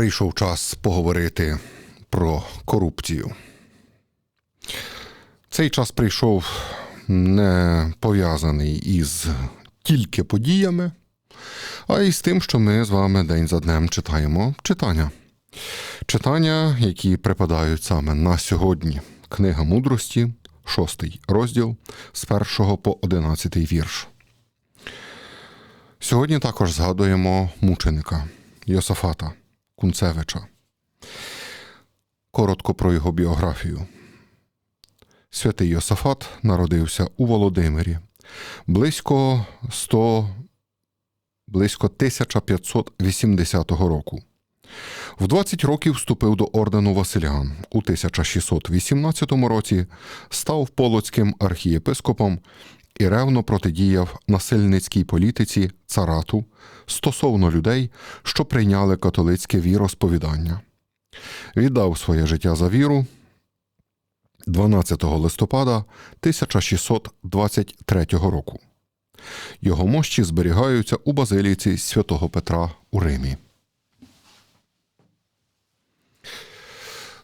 Прийшов час поговорити про корупцію. Цей час прийшов не пов'язаний із тільки подіями, а й з тим, що ми з вами день за днем читаємо читання. Читання, які припадають саме на сьогодні. Книга мудрості, шостий розділ з першого по одинадцятий вірш. Сьогодні також згадуємо мученика Йосафата Кунцевича. Коротко про його біографію. Святий Йосафат народився у Володимирі близько 100, близько 1580 року. В 20 років вступив до ордену Василян. У 1618 році став полоцьким архієпископом і ревно протидіяв насильницькій політиці царату стосовно людей, що прийняли католицьке віросповідання. Віддав своє життя за віру 12 листопада 1623 року. Його мощі зберігаються у базиліці святого Петра у Римі.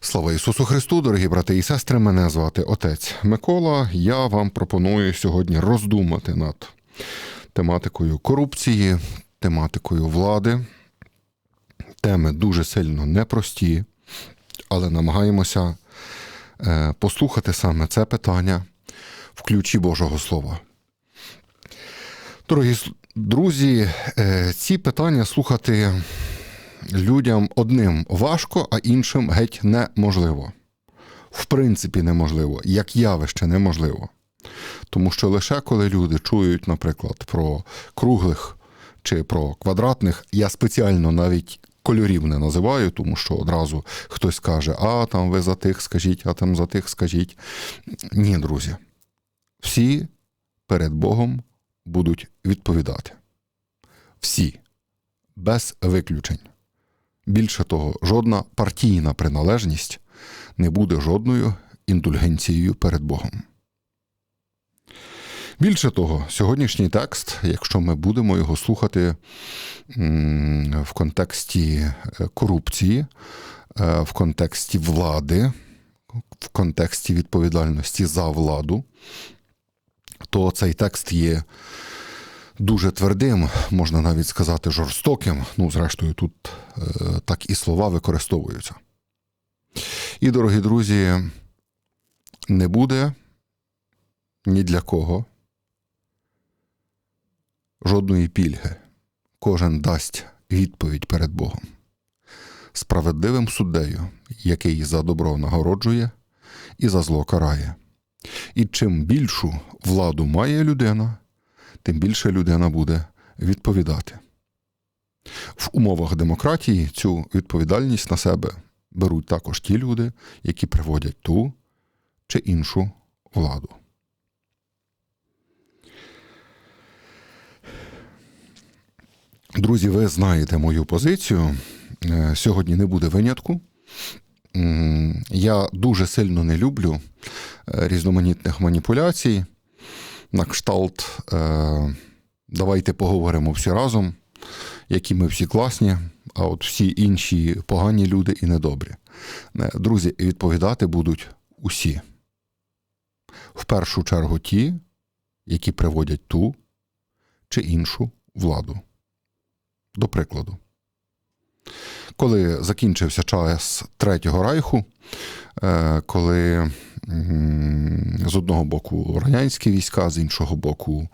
Слава Ісусу Христу, дорогі брати і сестри! Мене звати Отець Микола. Я вам пропоную сьогодні роздумати над тематикою корупції, тематикою влади. Теми дуже сильно непрості, але намагаємося е, послухати саме це питання в ключі Божого Слова. Дорогі друзі, е, ці питання слухати людям одним важко, а іншим геть неможливо. В принципі, неможливо, як явище неможливо. Тому що лише коли люди чують, наприклад, про круглих чи про квадратних, я спеціально навіть кольорів не називаю, тому що одразу хтось каже, а там ви за тих скажіть, а там за тих скажіть. Ні, друзі. Всі перед Богом будуть відповідати. Всі, без виключень. Більше того, жодна партійна приналежність не буде жодною індульгенцією перед Богом. Більше того, сьогоднішній текст, якщо ми будемо його слухати в контексті е, корупції, е, в контексті влади, в контексті відповідальності за владу, то цей текст є дуже твердим, можна навіть сказати, жорстоким. Ну, зрештою, тут е, так і слова використовуються. І, дорогі друзі, не буде ні для кого жодної пільги. Кожен дасть відповідь перед Богом, справедливим суддею, який за добро нагороджує і за зло карає. І чим більшу владу має людина, тим більше людина буде відповідати. В умовах демократії цю відповідальність на себе беруть також ті люди, які приводять ту чи іншу владу. Друзі, ви знаєте мою позицію. Е, сьогодні не буде винятку. Я дуже сильно не люблю е, різноманітних маніпуляцій. На кшталт, е, давайте поговоримо всі разом, які ми всі класні, а от всі інші погані люди і недобрі. Друзі, відповідати будуть усі. В першу чергу ті, які приводять ту чи іншу владу. До прикладу, коли закінчився час Третього Райху, е, коли з одного боку радянські війська, з іншого боку,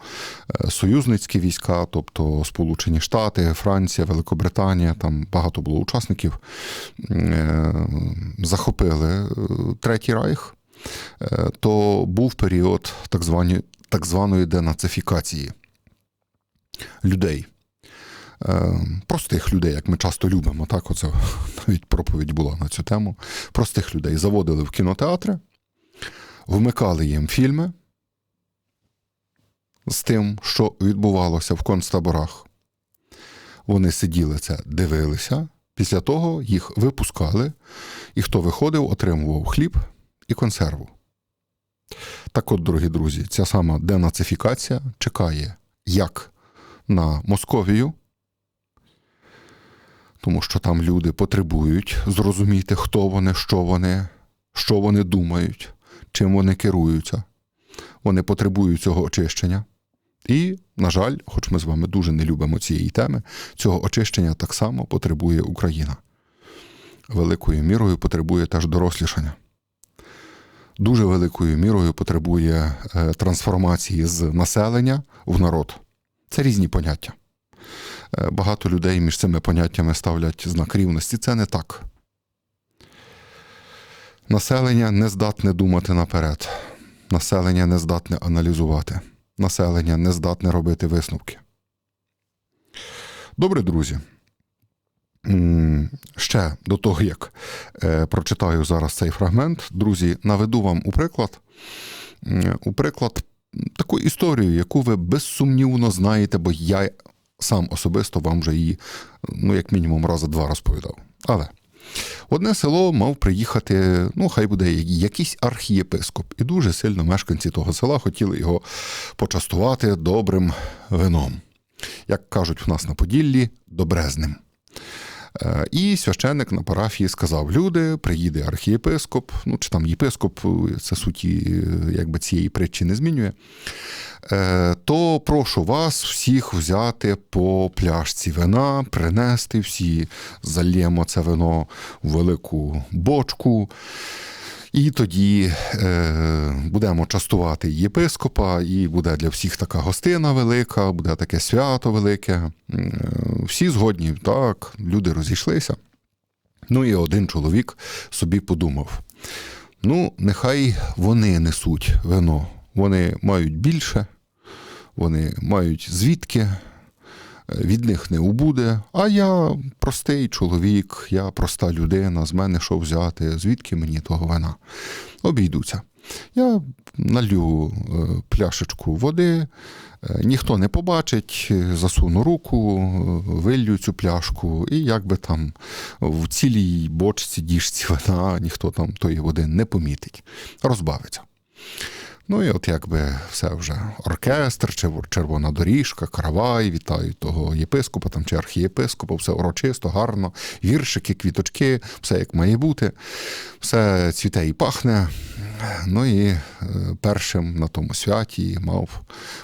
е, союзницькі війська, тобто Сполучені Штати, Франція, Великобританія, там багато було учасників, е, захопили Третій Райх, то був період так, звані, так званої денацифікації людей. Е, простих людей, як ми часто любимо, так оце навіть проповідь була на цю тему. Простих людей заводили в кінотеатри, вмикали їм фільми з тим, що відбувалося в концтаборах. Вони сиділи це, дивилися, після того їх випускали, і хто виходив, отримував хліб і консерву. Так от, дорогі друзі, ця сама денацифікація чекає як на Московію, тому що там люди потребують зрозуміти, хто вони, що вони, що вони думають, чим вони керуються. Вони потребують цього очищення. І, на жаль, хоч ми з вами дуже не любимо цієї теми, цього очищення так само потребує Україна. Великою мірою потребує теж дорослішання. Дуже великою мірою потребує е, трансформації з населення в народ. Це різні поняття. Е, Багато людей між цими поняттями ставлять знак рівності. Це не так. Населення не здатне думати наперед. Населення не здатне аналізувати. Населення не здатне робити висновки. Добре, друзі. Ще до того, як е, прочитаю зараз цей фрагмент, друзі, наведу вам у приклад, у приклад таку історію, яку ви безсумнівно знаєте, бо я сам особисто вам вже її, ну, як мінімум, рази два розповідав. Але одне село мав приїхати, ну, хай буде якийсь архієпископ. І дуже сильно мешканці того села хотіли його почастувати добрим вином. Як кажуть в нас на Поділлі, добрезним. Е, І священник на парафії сказав: люди, приїде архієпископ, ну чи там єпископ, це суті е, якби цієї притчі не змінює. Е, То прошу вас всіх взяти по пляшці вина, принести всі, зальємо це вино в велику бочку. І тоді е, будемо частувати єпископа, і буде для всіх така гостина велика, буде таке свято велике. Е, всі згодні, так, люди розійшлися. Ну і один чоловік собі подумав: ну, нехай вони несуть вино, вони мають більше, вони мають звідки, від них не убуде. А я простий чоловік, я проста людина, з мене що взяти, звідки мені того вина? Обійдуться. Я налью е, пляшечку води, е, ніхто не побачить, е, засуну руку, виллю цю пляшку, і якби там в цілій бочці, діжці вина ніхто там тої води не помітить, розбавиться. Ну і от якби все вже оркестр, червона доріжка, каравай, вітають того єпископа там, чи архієпископа, все урочисто, гарно, віршики, квіточки, все як має бути, все цвіте і пахне. Ну і е, першим на тому святі мав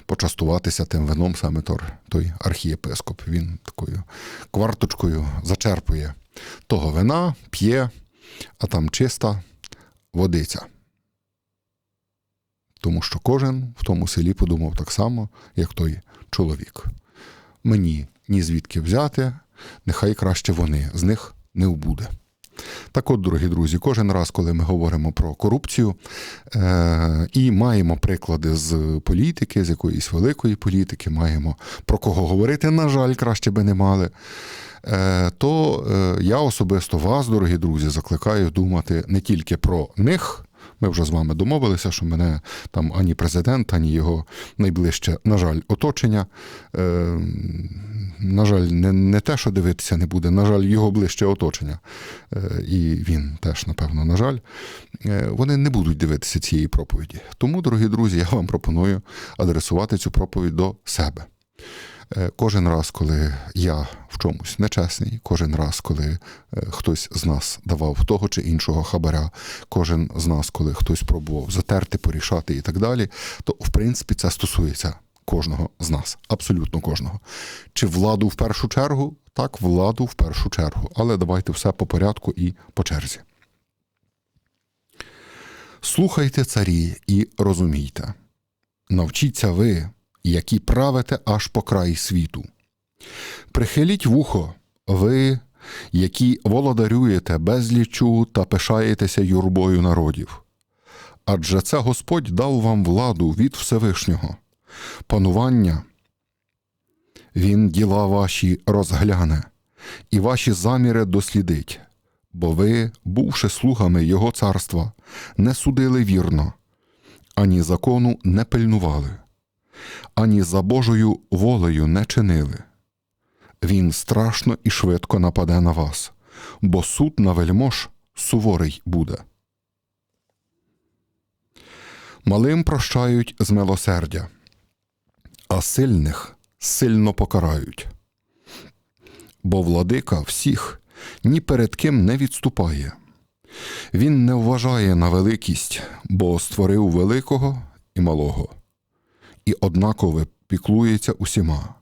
почастуватися тим вином саме той архієпископ. Він такою кварточкою зачерпує того вина, п'є, а там чиста водиця. Тому що кожен в тому селі подумав так само, як той чоловік. Мені ні звідки взяти, нехай краще вони, з них не вбуде. Так от, дорогі друзі, кожен раз, коли ми говоримо про корупцію е- і маємо приклади з політики, з якоїсь великої політики, маємо про кого говорити, на жаль, краще би не мали. Е, то е, я особисто вас, дорогі друзі, закликаю думати не тільки про них. Ми вже з вами домовилися, що мене там ані президент, ані його найближче, на жаль, оточення. Е, на жаль, не, не те, що дивитися не буде, на жаль, його ближче оточення. Е, і він теж, напевно, на жаль, е, вони не будуть дивитися цієї проповіді. Тому, дорогі друзі, я вам пропоную адресувати цю проповідь до себе. Е, Кожен раз, коли я в чомусь нечесний, кожен раз, коли е, хтось з нас давав того чи іншого хабаря, кожен з нас, коли хтось пробував затерти, порішати і так далі, то в принципі це стосується кожного з нас, абсолютно кожного. Чи владу в першу чергу? Так, владу в першу чергу. Але давайте все по порядку і по черзі. Слухайте царі і розумійте. Навчіться ви, які правите аж по край світу. Прихиліть вухо, ви, які володарюєте безлічу та пишаєтеся юрбою народів. Адже це Господь дав вам владу від Всевишнього, панування. Він діла ваші розгляне, і ваші заміри дослідить, бо ви, бувши слугами Його царства, не судили вірно, ані закону не пильнували ані за Божою волею не чинили. Він страшно і швидко нападе на вас, бо суд на вельмож суворий буде. Малим прощають з милосердя, а сильних сильно покарають. бо владика всіх ні перед ким не відступає. Він не вважає на великість, бо створив великого і малого, і однаково піклується усіма,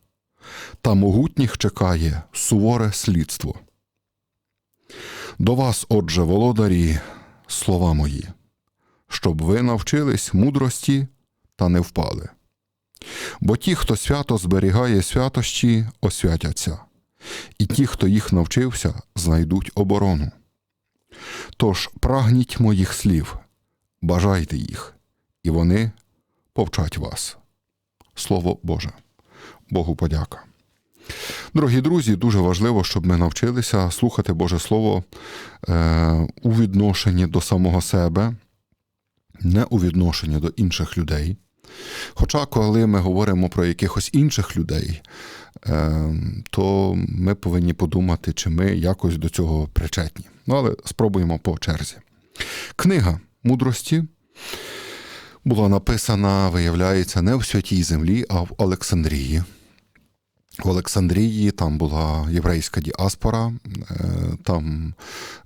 та могутніх чекає суворе слідство. До вас, отже, володарі, слова мої, щоб ви навчились мудрості та не впали. Бо ті, хто свято зберігає святощі, освятяться, і ті, хто їх навчився, знайдуть оборону. Тож прагніть моїх слів, бажайте їх, і вони повчать вас. Слово Боже, Богу подяка. Дорогі друзі, дуже важливо, щоб ми навчилися слухати Боже Слово е, у відношенні до самого себе, не у відношенні до інших людей. Хоча, коли ми говоримо про якихось інших людей, е, то ми повинні подумати, чи ми якось до цього причетні. Ну, але спробуємо по черзі. Книга мудрості була написана, виявляється, не в святій землі, а в Олександрії. В Олександрії там була єврейська діаспора, е, там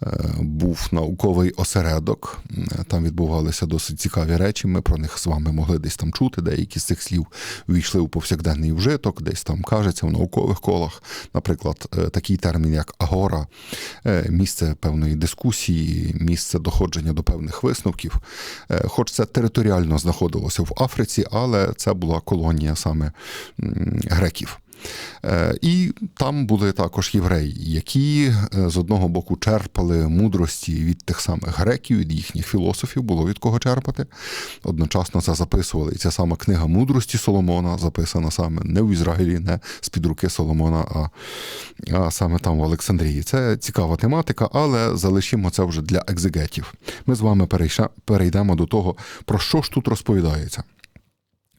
е, був науковий осередок, е, там відбувалися досить цікаві речі. Ми про них з вами могли десь там чути. Деякі з цих слів війшли у повсякденний вжиток, десь там кажеться в наукових колах. Наприклад, такий термін, як агора, місце певної дискусії, місце доходження до певних висновків. Хоч це територіально знаходилося в Африці, але це була колонія саме греків. Е, і там були також євреї, які е, з одного боку черпали мудрості від тих самих греків, від їхніх філософів, було від кого черпати. Одночасно це записували. І ця сама книга мудрості Соломона записана саме не в Ізраїлі, не з-під руки Соломона, а, а саме там в Олександрії. Це цікава тематика, але залишимо це вже для екзегетів. Ми з вами перейдемо до того, про що ж тут розповідається.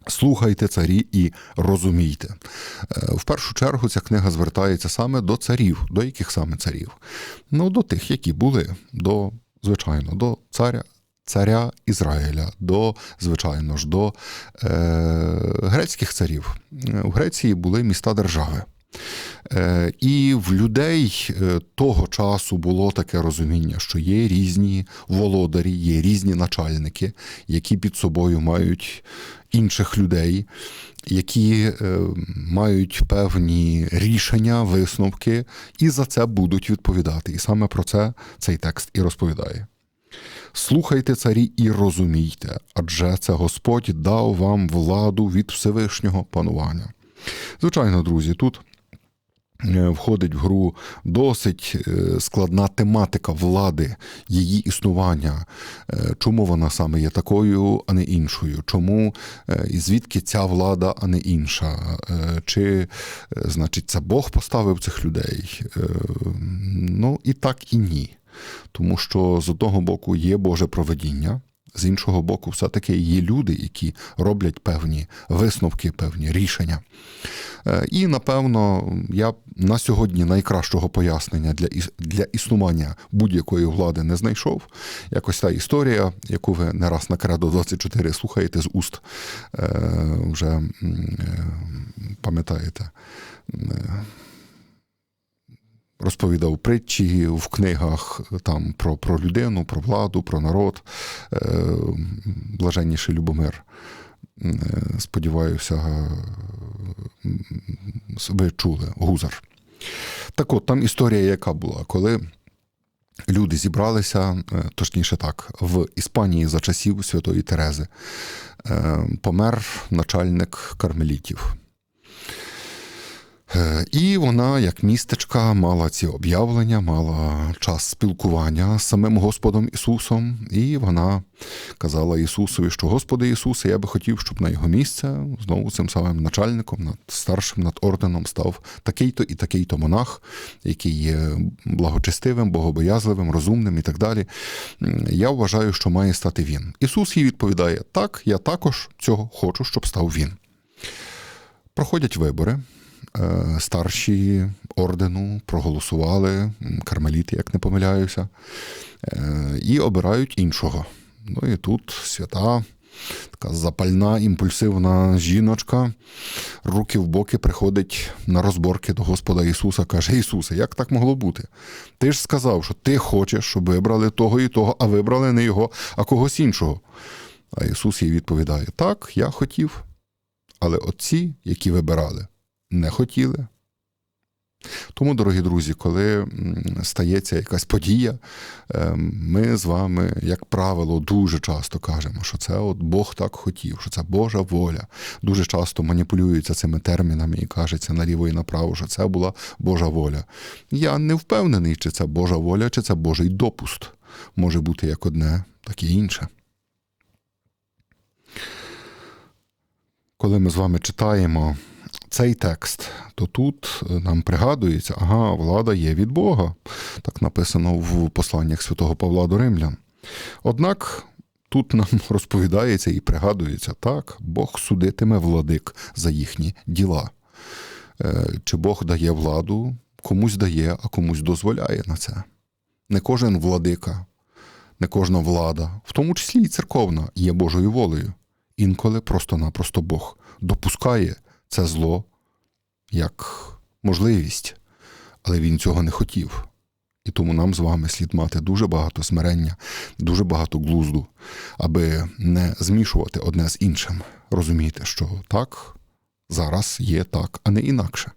Слухайте царі і розумійте. Е, в першу чергу ця книга звертається саме до царів. До яких саме царів? Ну, до тих, які були, до, звичайно, до царя. Царя Ізраїля до, звичайно ж, до е, грецьких царів. У Греції були міста держави. Е, І в людей е, того часу було таке розуміння, що є різні володарі, є різні начальники, які під собою мають інших людей, які е, мають певні рішення, висновки, і за це будуть відповідати. І саме про це цей текст і розповідає. Слухайте царі і розумійте, адже це Господь дав вам владу від Всевишнього панування. Звичайно, друзі, тут входить в гру досить е, складна тематика влади, її існування, е, чому вона саме є такою, а не іншою, чому і звідки ця влада, а не інша, чи, значить, це Бог поставив цих людей? Ну і так і ні. Тому що з одного боку є Боже проведіння. З іншого боку, все-таки є люди, які роблять певні висновки, певні рішення. Е, і напевно, я на сьогодні найкращого пояснення для для існування будь-якої влади не знайшов. Якось та історія, яку ви не раз на Кредо 24 слухаєте з уст, е, вже е, пам'ятаєте. Розповідав притчі в книгах там про про людину, про владу, про народ, блаженніший Любомир. Сподіваюся, ви чули Гузар. Так от там історія, яка була, коли люди зібралися, е, точніше так, в Іспанії за часів Святої Терези, е, помер начальник кармелітів. Е, і вона, як містечка, мала ці об'явлення, мала час спілкування з самим Господом Ісусом, і вона казала Ісусові, що Господи Ісусе, я би хотів, щоб на його місце знову цим самим начальником, над старшим над орденом став такий-то і такий-то монах, який є благочестивим, богобоязливим, розумним і так далі. Я вважаю, що має стати він. Ісус їй відповідає: так, я також цього хочу, щоб став він. Проходять вибори. Е, старші ордену проголосували, кармеліти, як не помиляюся, е, і обирають іншого. Ну і тут свята така запальна, імпульсивна жіночка, руки в боки приходить на розборки до Господа Ісуса, каже: Ісусе, як так могло бути? Ти ж сказав, що ти хочеш, щоб вибрали того і того, а вибрали не його, а когось іншого. А Ісус їй відповідає: Так, я хотів. Але отці, які вибирали, не хотіли. Тому, дорогі друзі, коли стається якась подія, ем, ми з вами, як правило, дуже часто кажемо, що це от Бог так хотів, що це Божа воля. Дуже часто маніпулюються цими термінами і кажеться наліво і направо, що це була Божа воля. Я не впевнений, чи це Божа воля, чи це Божий допуст. Може бути як одне, так і інше. Коли ми з вами читаємо цей текст, то тут е, нам пригадується, ага, влада є від Бога. Так написано в посланнях святого Павла до Римлян. Однак тут нам розповідається і пригадується, так, Бог судитиме владик за їхні діла. Е, чи Бог дає владу, комусь дає, а комусь дозволяє на це. Не кожен владика, не кожна влада, в тому числі і церковна, є Божою волею. Інколи просто-напросто Бог допускає це зло як можливість, але він цього не хотів. І тому нам з вами слід мати дуже багато смирення, дуже багато глузду, аби не змішувати одне з іншим. Розумієте, що так, зараз є так, а не інакше.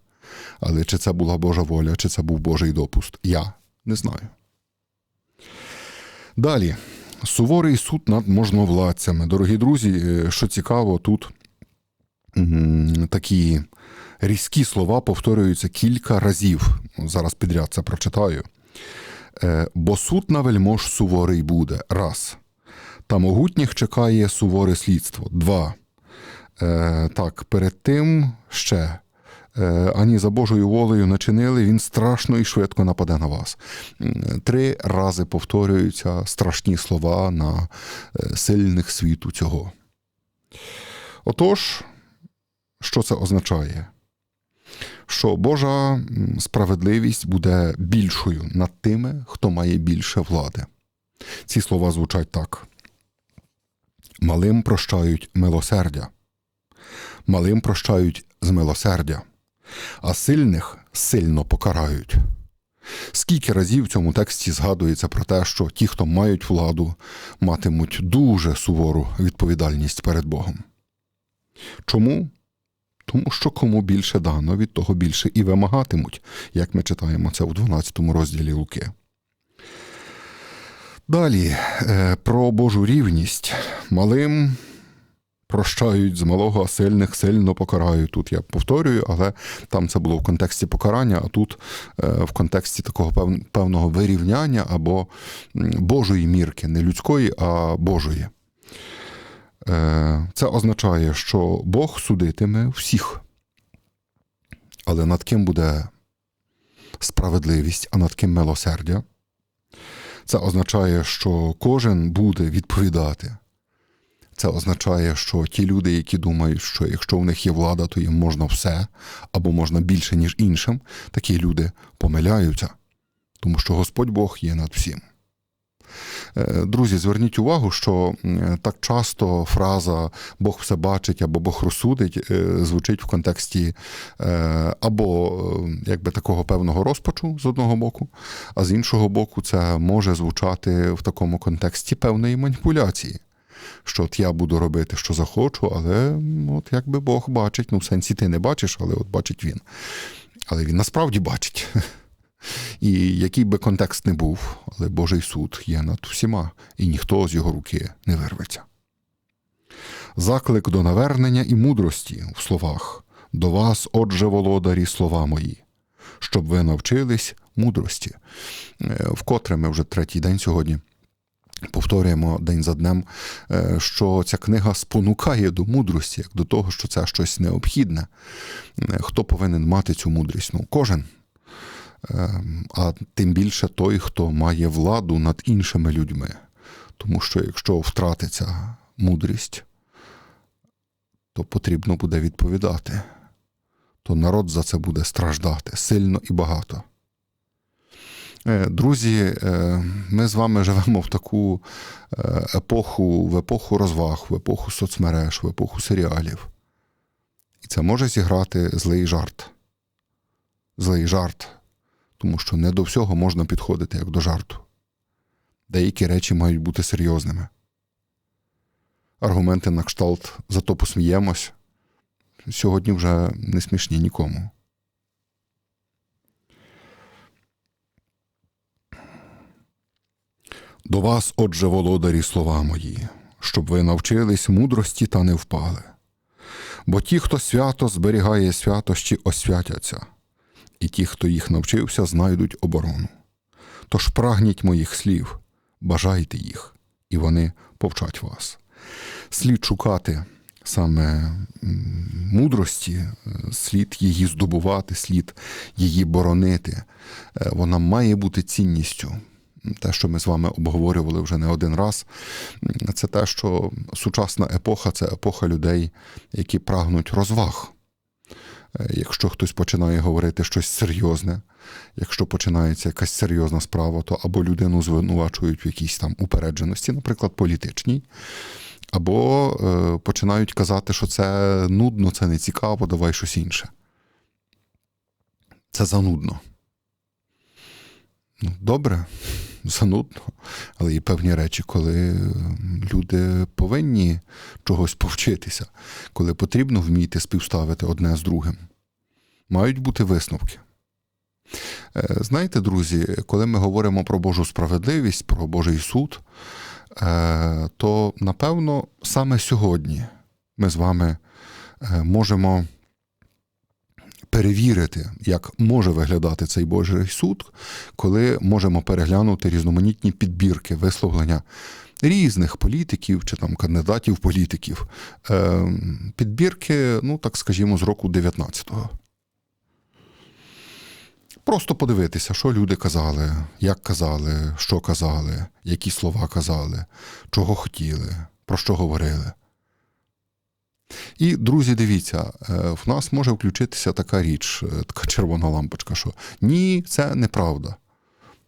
Але чи це була Божа воля, чи це був Божий допуст, я не знаю. Далі, суворий суд над можновладцями. Дорогі друзі, е, що цікаво, тут такі різкі слова повторюються кілька разів. Зараз підряд це прочитаю. Е, Бо суд на вельмож суворий буде. Раз. Та могутніх чекає суворе слідство. Два. Е, Так, перед тим ще. Е, ані за Божою волею не чинили, він страшно і швидко нападе на вас. Три рази повторюються страшні слова на сильних світу цього. Отож, що це означає? Що Божа справедливість буде більшою над тими, хто має більше влади. Ці слова звучать так: малим прощають милосердя, малим прощають з милосердя, а сильних сильно покарають. Скільки разів в цьому тексті згадується про те, що ті, хто мають владу, матимуть дуже сувору відповідальність перед Богом. Чому? Тому що кому більше дано, від того більше і вимагатимуть, як ми читаємо це у 12 розділі Луки. Далі е, про Божу рівність малим прощають з малого, а сильних сильно покарають. Тут я повторюю, але там це було в контексті покарання, а тут е, в контексті такого певного вирівняння або Божої мірки, не людської, а Божої. Е, це означає, що Бог судитиме всіх. Але над ким буде справедливість, а над ким милосердя. Це означає, що кожен буде відповідати. Це означає, що ті люди, які думають, що якщо в них є влада, то їм можна все або можна більше, ніж іншим, такі люди помиляються, тому що Господь Бог є над всім. Е, друзі, зверніть увагу, що так часто фраза Бог все бачить або Бог розсудить е, звучить в контексті е, або якби такого певного розпачу з одного боку, а з іншого боку, це може звучати в такому контексті певної маніпуляції. Що от я буду робити, що захочу, але от якби Бог бачить, ну в сенсі ти не бачиш, але от бачить він. Але він насправді бачить. І який би контекст не був, але Божий суд є над всіма, і ніхто з його руки не вирветься. Заклик до навернення і мудрості в словах до вас, отже, володарі, слова мої, щоб ви навчились мудрості. Е, вкотре ми вже третій день сьогодні. Повторюємо день за днем, е, що ця книга спонукає до мудрості, як до того, що це щось необхідне. Е, хто повинен мати цю мудрість? Ну, Кожен а тим більше той, хто має владу над іншими людьми. Тому що якщо втратиться мудрість, то потрібно буде відповідати, то народ за це буде страждати сильно і багато. Е, Друзі, е, ми з вами живемо в таку е, епоху, в епоху розваг, в епоху соцмереж, в епоху серіалів. І це може зіграти злий жарт. Злий жарт, тому що не до всього можна підходити як до жарту. Деякі речі мають бути серйозними. Аргументи на кшталт зато посміємось. Сьогодні вже не смішні нікому. До вас, отже, володарі, слова мої, щоб ви навчились мудрості та не впали. Бо ті, хто свято зберігає святощі, освятяться, і ті, хто їх навчився, знайдуть оборону. Тож прагніть моїх слів, бажайте їх, і вони повчать вас. Слід шукати саме мудрості, е, слід її здобувати, слід її боронити. Е, Вона має бути цінністю. Те, що ми з вами обговорювали вже не один раз, це те, що сучасна епоха це епоха людей, які прагнуть розваг. Е, Якщо хтось починає говорити щось серйозне, якщо починається якась серйозна справа, то або людину звинувачують в якійсь там упередженості, наприклад, політичній, або е, починають казати, що це нудно, це не цікаво, давай щось інше. Це занудно. Ну, добре, занудно, але є певні речі, коли люди повинні чогось повчитися, коли потрібно вміти співставити одне з другим. Мають бути висновки. Е, Знаєте, друзі, коли ми говоримо про Божу справедливість, про Божий суд, е, то напевно саме сьогодні ми з вами е, можемо перевірити, як може виглядати цей Божий суд, коли можемо переглянути різноманітні підбірки висловлення різних політиків чи там кандидатів політиків. Е, Підбірки, ну так скажімо, з року 19-го. Просто подивитися, що люди казали, як казали, що казали, які слова казали, чого хотіли, про що говорили. І, друзі, дивіться, е, в нас може включитися така річ, е, така червона лампочка, що ні, це неправда.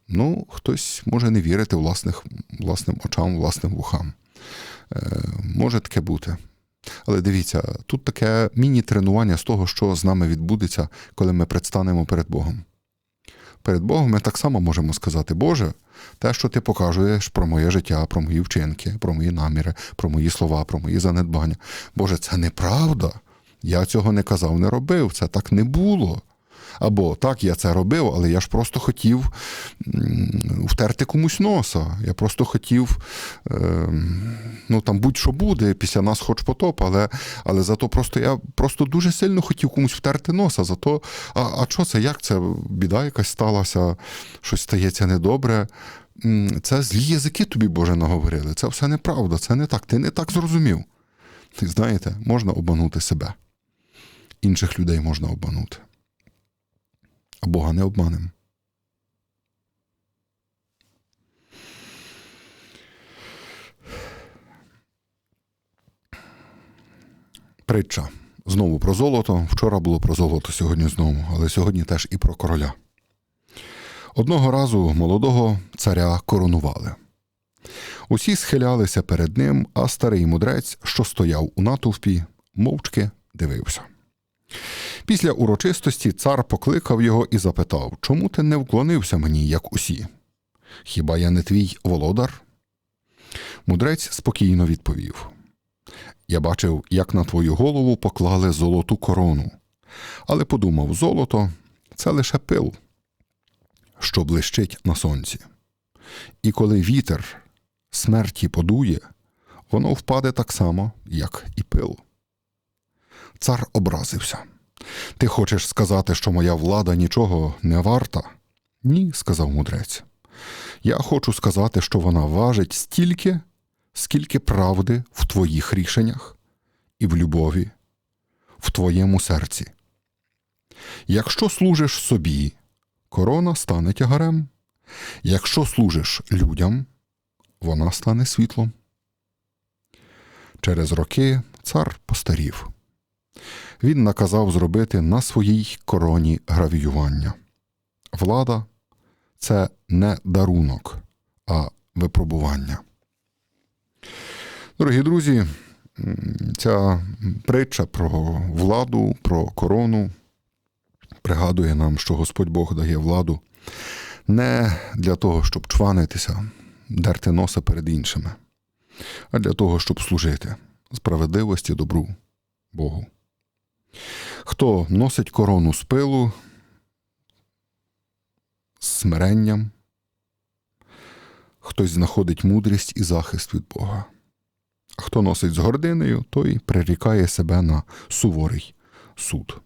Ну, хтось може не вірити власних, власним очам, власним вухам. Е, Може таке бути. Але дивіться, тут таке міні-тренування з того, що з нами відбудеться, коли ми предстанемо перед Богом. Перед Богом ми так само можемо сказати, Боже, те, що ти показуєш про моє життя, про мої вчинки, про мої наміри, про мої слова, про мої занедбання. Боже, це неправда. Я цього не казав, не робив, це так не було. Або так, я це робив, але я ж просто хотів втерти комусь носа. Я просто хотів, е, ну там будь-що буде, після нас хоч потоп, але, але зато просто я просто дуже сильно хотів комусь втерти носа. Зато, а, а що це? Як це? Біда якась сталася, щось стається недобре. Це злі язики тобі, Боже, наговорили. Це все неправда, це не так. Ти не так зрозумів. Ти знаєте, можна обманути себе. Інших людей можна обманути. А Бога не обманем. Притча. Знову про золото. Вчора було про золото, сьогодні знову, але сьогодні теж і про короля. Одного разу молодого царя коронували. Усі схилялися перед ним, а старий мудрець, що стояв у натовпі, мовчки дивився. Після урочистості цар покликав його і запитав, чому ти не вклонився мені, як усі? Хіба я не твій володар? Мудрець спокійно відповів: Я бачив, як на твою голову поклали золоту корону, але подумав, золото це лише пил, що блищить на сонці. І коли вітер смерті подує, воно впаде так само, як і пил. Цар образився. Ти хочеш сказати, що моя влада нічого не варта? Ні, сказав мудрець. Я хочу сказати, що вона важить стільки, скільки правди в твоїх рішеннях і в любові, в твоєму серці. Якщо служиш собі, корона стане тягарем. Якщо служиш людям, вона стане світлом. Через роки цар постарів. Він наказав зробити на своїй короні гравіювання. Влада це не дарунок, а випробування. Дорогі друзі, ця притча про владу, про корону пригадує нам, що Господь Бог дає владу не для того, щоб чванитися, дерти носа перед іншими, а для того, щоб служити справедливості, добру Богу. Хто носить корону з пилу, з смиренням, хтось знаходить мудрість і захист від Бога. А хто носить з гординою, той прирікає себе на суворий суд.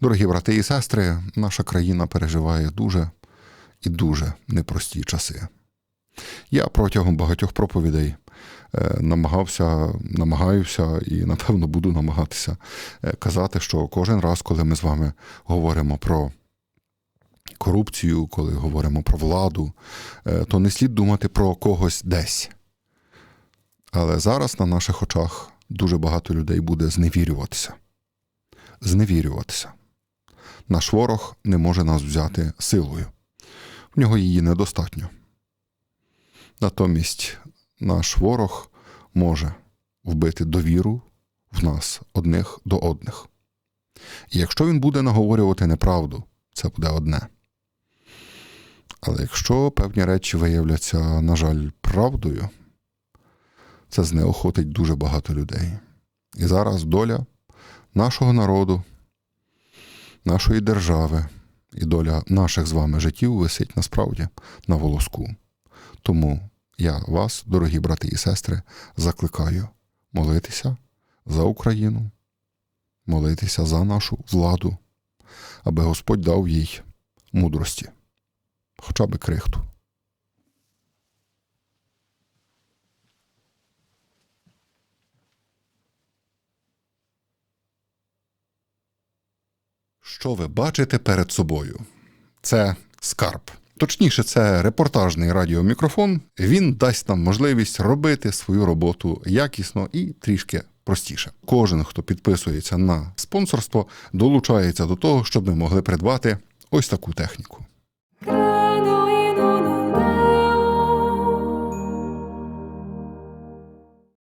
Дорогі брати і сестри, наша країна переживає дуже і дуже непрості часи. Я протягом багатьох проповідей намагався, намагаюся і, напевно, буду намагатися е, казати, що кожен раз, коли ми з вами говоримо про корупцію, коли говоримо про владу, е, то не слід думати про когось десь. Але зараз на наших очах дуже багато людей буде зневірюватися. Зневірюватися. Наш ворог не може нас взяти силою. В нього її недостатньо. Натомість наш ворог може вбити довіру в нас одних до одних. І якщо він буде наговорювати неправду, це буде одне. Але якщо певні речі виявляться, на жаль, правдою, це знеохотить дуже багато людей. І зараз доля нашого народу, нашої держави і доля наших з вами життів висить насправді на волоску. Тому я вас, дорогі брати і сестри, закликаю молитися за Україну, молитися за нашу владу, аби Господь дав їй мудрості, хоча би крихту. Що ви бачите перед собою? Це скарб. Точніше, це репортажний радіомікрофон. Він дасть нам можливість робити свою роботу якісно і трішки простіше. Кожен, хто підписується на спонсорство, долучається до того, щоб ми могли придбати ось таку техніку.